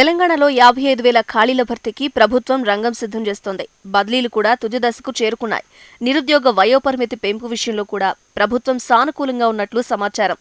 తెలంగాణలో యాభై ఐదు వేల ఖాళీల భర్తీకి ప్రభుత్వం రంగం సిద్ధం చేస్తోంది. బదిలీలు కూడా తుది దశకు చేరుకున్నాయి. నిరుద్యోగ వయోపరిమితి పెంపు విషయంలో కూడా ప్రభుత్వం సానుకూలంగా ఉన్నట్లు సమాచారం.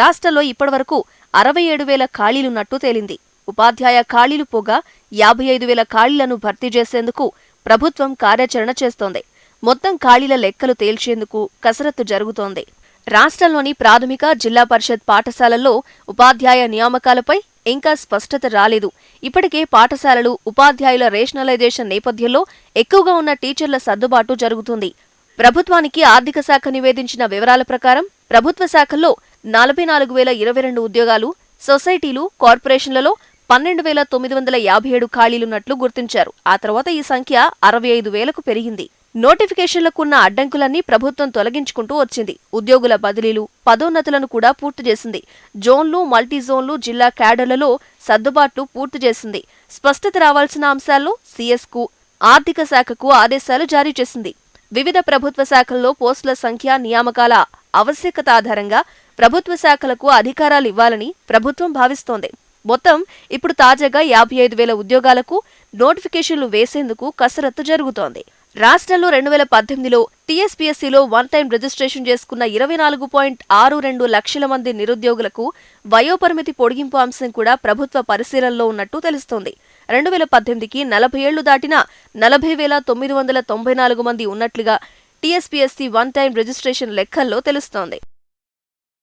రాష్ట్రంలో ఇప్పటివరకు అరవై ఏడు వేల ఖాళీలున్నట్టు తేలింది. ఉపాధ్యాయ ఖాళీలు పోగా యాభై ఐదు వేల ఖాళీలను భర్తీ చేసేందుకు ప్రభుత్వం కార్యాచరణ చేస్తోంది. మొత్తం ఖాళీల లెక్కలు తేల్చేందుకు కసరత్తు జరుగుతోంది. రాష్ట్రంలోని ప్రాథమిక జిల్లా పరిషత్ పాఠశాలల్లో ఉపాధ్యాయ నియామకాలపై ఇంకా స్పష్టత రాలేదు. ఇప్పటికే పాఠశాలలు ఉపాధ్యాయుల రేషనలైజేషన్ నేపథ్యంలో ఎక్కువగా ఉన్న టీచర్ల సర్దుబాటు జరుగుతుంది. ప్రభుత్వానికి ఆర్థిక శాఖ నివేదించిన వివరాల ప్రకారం ప్రభుత్వ శాఖల్లో నలభై నాలుగు వేల ఇరవై రెండు ఉద్యోగాలు సొసైటీలు కార్పొరేషన్లలో పన్నెండు వేల తొమ్మిది వందల యాభై ఏడు ఖాళీలున్నట్లు గుర్తించారు. ఆ తర్వాత ఈ సంఖ్య అరవై ఐదు వేలకు పెరిగింది. నోటిఫికేషన్లకు ఉన్న అడ్డంకులన్నీ ప్రభుత్వం తొలగించుకుంటూ వచ్చింది. ఉద్యోగుల బదిలీలు పదోన్నతులను కూడా పూర్తి చేసింది. జోన్లు మల్టీ జోన్లు జిల్లా క్యాడర్లలో సర్దుబాట్లు పూర్తి చేసింది. స్పష్టత రావాల్సిన అంశాల్లో సీఎస్కు ఆర్థిక శాఖకు ఆదేశాలు జారీ చేసింది. వివిధ ప్రభుత్వ శాఖల్లో పోస్టుల సంఖ్య నియామకాల ఆవశ్యకత ఆధారంగా ప్రభుత్వ శాఖలకు అధికారాలు ఇవ్వాలని ప్రభుత్వం భావిస్తోంది. మొత్తం ఇప్పుడు తాజాగా యాభై ఐదు వేల ఉద్యోగాలకు నోటిఫికేషన్లు వేసేందుకు కసరత్తు జరుగుతోంది. రాష్ట్రంలో రెండు వేల పద్దెనిమిదిలో టీఎస్పీఎస్సీలో వన్ టైం రిజిస్ట్రేషన్ చేసుకున్న ఇరవై నాలుగు పాయింట్ ఆరు రెండు లక్షల మంది నిరుద్యోగులకు వయోపరిమితి పొడిగింపు అంశం కూడా ప్రభుత్వ పరిశీలనలో ఉన్నట్టు తెలుస్తోంది. రెండు వేల పద్దెనిమిదికి నలభై ఏళ్ళు దాటిన నలభై వేల తొమ్మిది వందల తొంభై నాలుగు మంది ఉన్నట్లుగా టీఎస్పీఎస్సీ వన్ టైం రిజిస్ట్రేషన్ లెక్కల్లో తెలుస్తోంది.